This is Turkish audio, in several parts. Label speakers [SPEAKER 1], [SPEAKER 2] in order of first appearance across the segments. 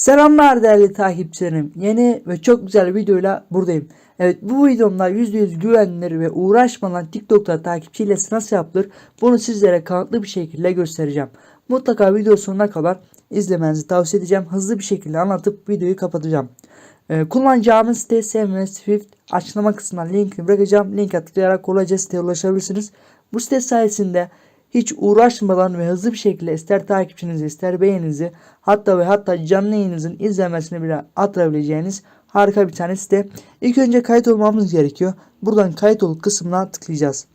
[SPEAKER 1] Selamlar değerli takipçilerim. Yeni ve çok güzel bir videoyla buradayım. Evet bu videomda %100 güvenilir ve uğraşmadan TikTok'ta takipçi nasıl yapılır bunu sizlere kanıtlı bir şekilde göstereceğim. Mutlaka video sonuna kadar izlemenizi tavsiye edeceğim. Hızlı bir şekilde anlatıp videoyu kapatacağım. Ee, kullanacağımız site SMS Swift açıklama kısmına linkini bırakacağım. Linke tıklayarak kolayca siteye ulaşabilirsiniz. Bu site sayesinde hiç uğraşmadan ve hızlı bir şekilde ister takipçinizi ister beğeninizi hatta ve hatta canlı yayınınızın izlenmesini bile attırabileceğiniz harika bir tane site. İlk önce kayıt olmamız gerekiyor. Buradan kayıt ol kısmına tıklayacağız.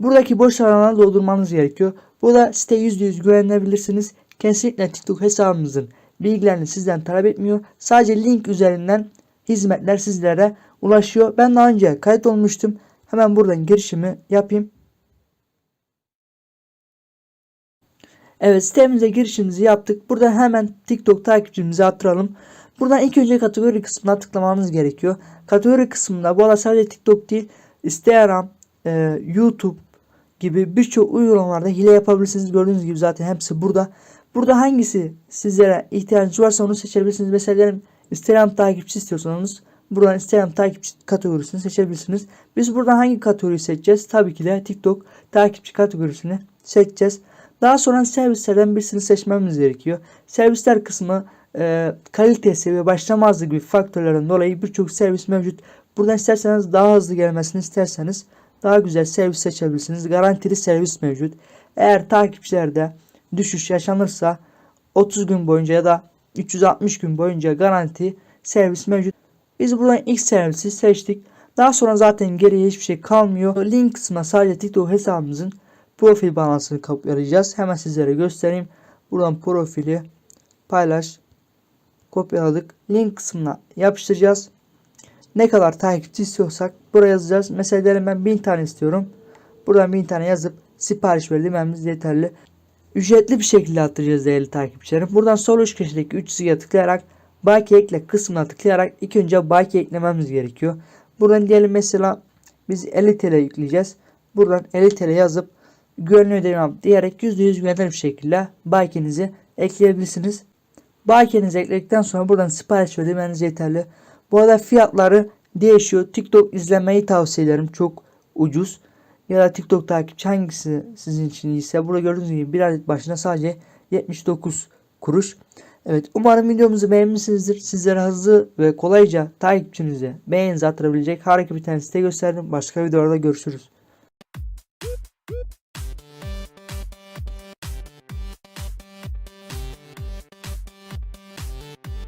[SPEAKER 1] Buradaki boş alanları doldurmanız gerekiyor. Burada site %100 güvenilebilirsiniz. Kesinlikle TikTok hesabınızın bilgilerini sizden talep etmiyor. Sadece link üzerinden hizmetler sizlere ulaşıyor. Ben daha önce kayıt olmuştum. Hemen buradan girişimi yapayım. Evet sitemize girişimizi yaptık. Burada hemen TikTok takipçimizi attıralım. Buradan ilk önce kategori kısmına tıklamamız gerekiyor. Kategori kısmında bu arada sadece TikTok değil Instagram, e, YouTube gibi birçok uygulamalarda hile yapabilirsiniz. Gördüğünüz gibi zaten hepsi burada. Burada hangisi sizlere ihtiyacınız varsa onu seçebilirsiniz. Mesela diyelim Instagram takipçi istiyorsanız buradan Instagram takipçi kategorisini seçebilirsiniz. Biz buradan hangi kategoriyi seçeceğiz? Tabii ki de TikTok takipçi kategorisini seçeceğiz. Daha sonra servislerden birisini seçmemiz gerekiyor. Servisler kısmı e, kalitesi ve başlamazlığı gibi faktörlerden dolayı birçok servis mevcut. Buradan isterseniz daha hızlı gelmesini isterseniz daha güzel servis seçebilirsiniz. Garantili servis mevcut. Eğer takipçilerde düşüş yaşanırsa 30 gün boyunca ya da 360 gün boyunca garanti servis mevcut. Biz buradan ilk servisi seçtik. Daha sonra zaten geriye hiçbir şey kalmıyor. Link kısmına sadece TikTok hesabımızın profil bağlantısını kopyalayacağız. Hemen sizlere göstereyim. Buradan profili paylaş kopyaladık. Link kısmına yapıştıracağız. Ne kadar takipçi istiyorsak buraya yazacağız. Mesela diyelim ben 1000 tane istiyorum. Buradan 1000 tane yazıp sipariş vermemiz yeterli. Ücretli bir şekilde attıracağız değerli takipçilerim. Buradan sol üst köşedeki 3 çizgiye tıklayarak Baki ekle kısmına tıklayarak ilk önce Baki eklememiz gerekiyor. Buradan diyelim mesela biz 50 TL yükleyeceğiz. Buradan 50 TL yazıp güvenli ödeme diyerek %100 güvenilir bir şekilde Baki'nizi ekleyebilirsiniz. Baki'nizi ekledikten sonra buradan sipariş ödemeniz yeterli. Bu arada fiyatları değişiyor. TikTok izlemeyi tavsiye ederim. Çok ucuz. Ya da TikTok takipçi hangisi sizin için iyiyse. Burada gördüğünüz gibi bir adet başına sadece 79 kuruş. Evet umarım videomuzu beğenmişsinizdir. Sizlere hızlı ve kolayca takipçinize beğeninizi attırabilecek harika bir tane site gösterdim. Başka videolarda görüşürüz.